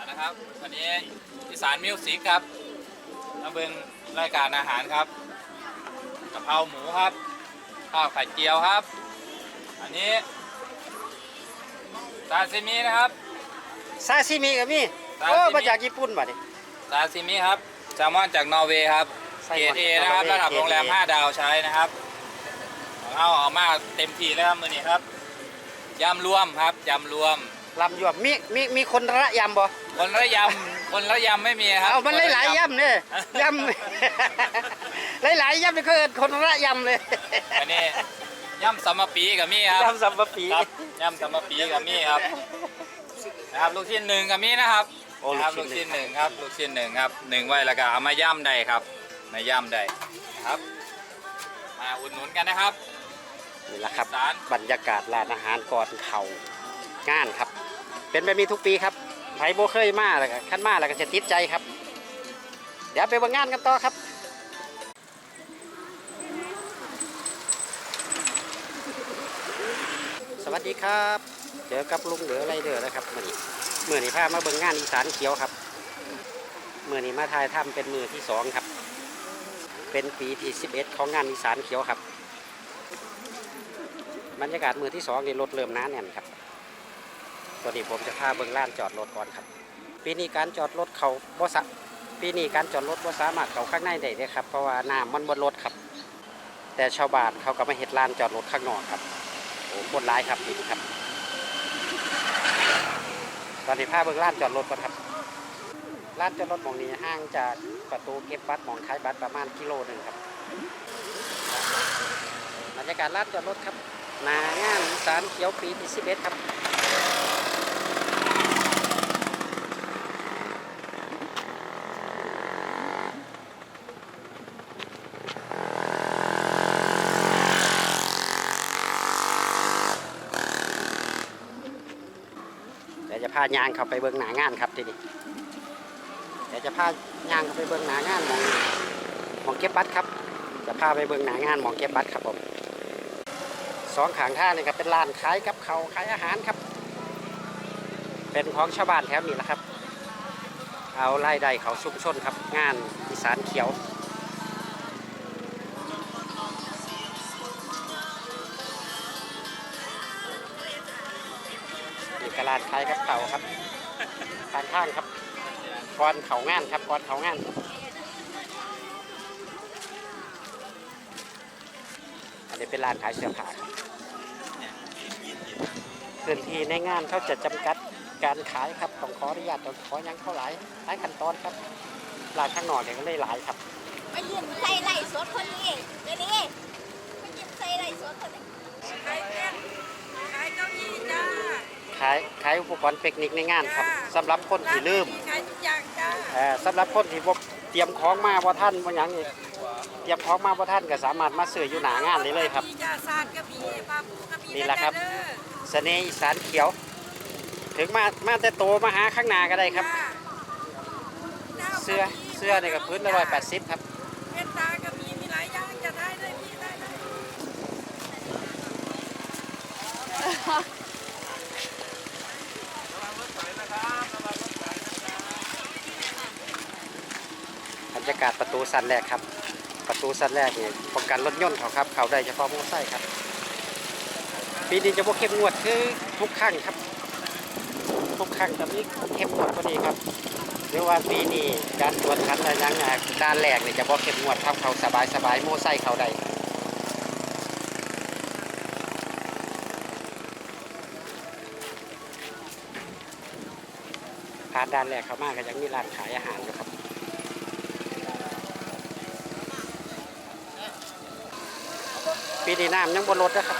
อ่านะครับวันนี้อีสานมิวสิกครับมาเบิ่งรายการอาหารครับกะเพราหมูครับข้าวไข่เจียวครับ อันนี้ซาซิมินะครับซาซิมิก็มีซาซิมิโอ้มาจากญี่ปุ่นบัดนี้ซาซิมิครับแซลมอนจากนอร์เวย์ครับไส้เกรหมดดเอนะครับนอร์เวย์ระดับโรงแรมเกรด A 5 ดาวใช้นะครับของเอาเอามาเต็มที่แล้วครับมือนี้ครับยำรวมครับยำรวมลำยวมมีมีมีคนระยำบ่ คนละยำคนละยำไม่มีครับเอามันคละหลายๆยำเนี่ยยำหลายๆยำนี่ก็เอิ้นคนระยำเลยอันนี้ยำสัมมปีกับมีครับยำสัมปะปี ครับยำสัมมปีกับมีครับนะครับลูกชิ้นหนึ่งกับมีนะครับโอ้นะครับลูลูกกชิ้ชิ้นนหหนึ่นึ่งงครับลูกชิ้นหนึ่งครับหนึ่งไว้แล้วก็เอามาย่ำได้ครับมาย่ำได้นะครับ มาอุดหนุนกันนะครับ นี่แหละครับสารบรรยากาศร้านอาหารก่อนเขางานครับ เป็นแบบนี้ทุกปีครับไผโบเคยมาแล้วก็ขั้นมาแล้วก็จะติดใจครับ เดี๋ยวไปเบิ่งงานกันต่อครับสวัสดีครับเจอกับลุงเหลือไรเดอนะครับมื่อนี้มื่อนี้พามาเบิ่งงานอีสานเขียวครับมื่อนี้มาถ่ายทำเป็นมือที่สองครับ เป็นปีที่11ของงานอีสานเขียวครับ บรรยากาศมือที่สองนี่รถเริ่มน้าแน่นครับ ตอนนี้ผมจะพาเบิ่งลานจอดรถก่อนครับ ปีนี้การจอดรถเขาบ่สะปีนี้การจอดรถบ่สามารถเขาข้างในได้เลยครับเพราะว่าน้ำมันบนรถครับ แต่ชาวบ้านเขาก็มาเฮ็ดลานจอดรถข้างนอกครับโอ้โคตรร้ายครับนี้ครับ ตอนนี้พาเบิ่งลานจอดรถก่อนครับลานจอดรถมองนี้ห่างจากประตูเก็บบัตรมองขายบัตรประมาณกิโลหนึ่งครับบรรยากาศลานจอดรถครับหนางานสารเขียวปีที่11ครับเดี๋ยวจายางเข้าไปเบื้องหนางานครับทีนี้เดี๋ยวจะพายางเข้าไปเบื้องหนางานหมองหมองเก็บบัตรครับ จะพาไปเบื้องหนางานหมองเก็บบัตรครับผมสองขางท่านี่ครับเป็นร้านขายกับเขาขายอาหารครับ เป็นของชาวบ้านแถวนี้แหละครับ เอาไล่ได้เขาชุมชนครับ งานอีสานเขียว นี่กระลาดขายกับเขาวครับทางข้างครับก่อนเขางานครับก่อนเขางานอันนี้เป็นร้านขายเสื้อผ้าครับพื้นที่ในงานเขาจะจำกัดการขายครับต้องขออนุญาตต้องขอหยังเข้าหลายหลายขั้นตอนครับร้านข้างนอกเนี่ยก็เลยหลายครับมายืนใส่ไหล่สดคนนี้เดี๋ยวนี้มายืนใส่ไหล่สดคนนี้ขายเต้นขายเก้าอี้จ้า ขายขายอุปกรณ์เทคนิคในงานครับสำหรับคนที่ลืมขายทุกอย่างจ้าเอ่อสำหรับคนที่บ่เตรียมของมาบ่ท่านบ่หยังนี่เตรียมของมาบ่ท่านก็สามารถมาซื้ออยู่หน้างานได้เลยครับ มีจ้าซาดก็มีปลาปูก็มีนี่แหละครับ เด้อเสน่ห์อีสานเขียว ถึงมามาแต่โตมาหาข้างหน้าก็ได้ครับ จ้าเสื้อเสื้อนี่ก็พื้นละร้อยแปดสิบครับเม็ดตาก็มีมีหลายอย่างจะได้เลยพี่ได้เลย บรร ยากาศประตูสันแรกครับ ประตูสันแรกนี่ป้องกันรถยนต์เขาครับ เขาได้เฉพาะมอไซค์ครับ ปีนี้จะบ่เข้มงวดคือทุกครั้งครับ ทุกครั้งจะมีเข้มงวดกว่านี้ครับหรือว่าปีนี้การตรวจคันอะไรยังไงด้านแรกเนี่ยจะบ่เข้มงวดครับเขาสบายสบายๆมอไซค์เขาได้ผ่านด้านแรกเขามากก็ยังมีร้านขายอาหารอยู่ครับ ปีนี้น้ำยังบนรถนะครับ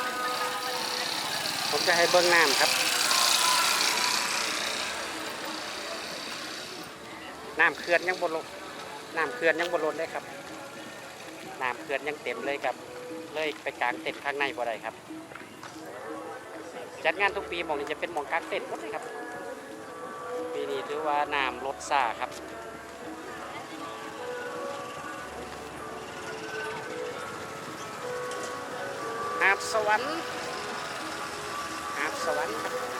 ผมจะให้เบิ้งน้ำครับ น้ำเขื่อนยังบนรถน้ำเขื่อนยังบนรถเลยครับ น้ำเขื่อนยังเต็มเลยครับ เลยไปกลางเต็นท์ข้างในบ่ได้ครับ จัดงานทุกปีหมองนี้จะเป็นหมองกลางเต็นท์หมดเลยครับ ปีนี้ถือว่าน้ำลดซ่าครับ สวรรค์หาดสวรรค์หาดสวรรค์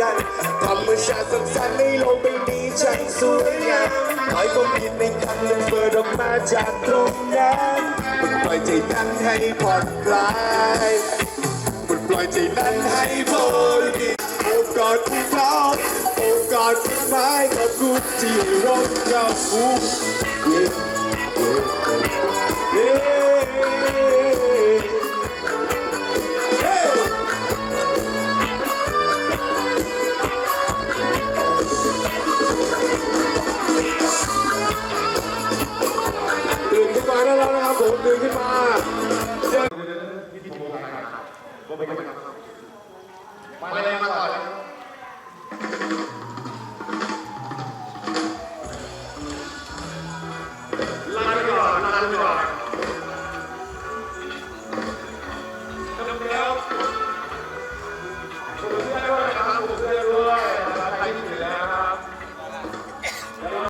กันธรรมชาสังสรรค์ในโลกใบนี้ช่าสวยงามคอยความผิดในครั้งหนึ่งเปิดออกมาจากตรงนั้นมันปล่อยใจนั้นให้ผ่อนคลายมันปล่อยใจนั้นให้โพดีโอบกอดที่น้องโอบกอดที่ไม่ขอบคุณที่ร่มเงาฟูเย้เย้เย้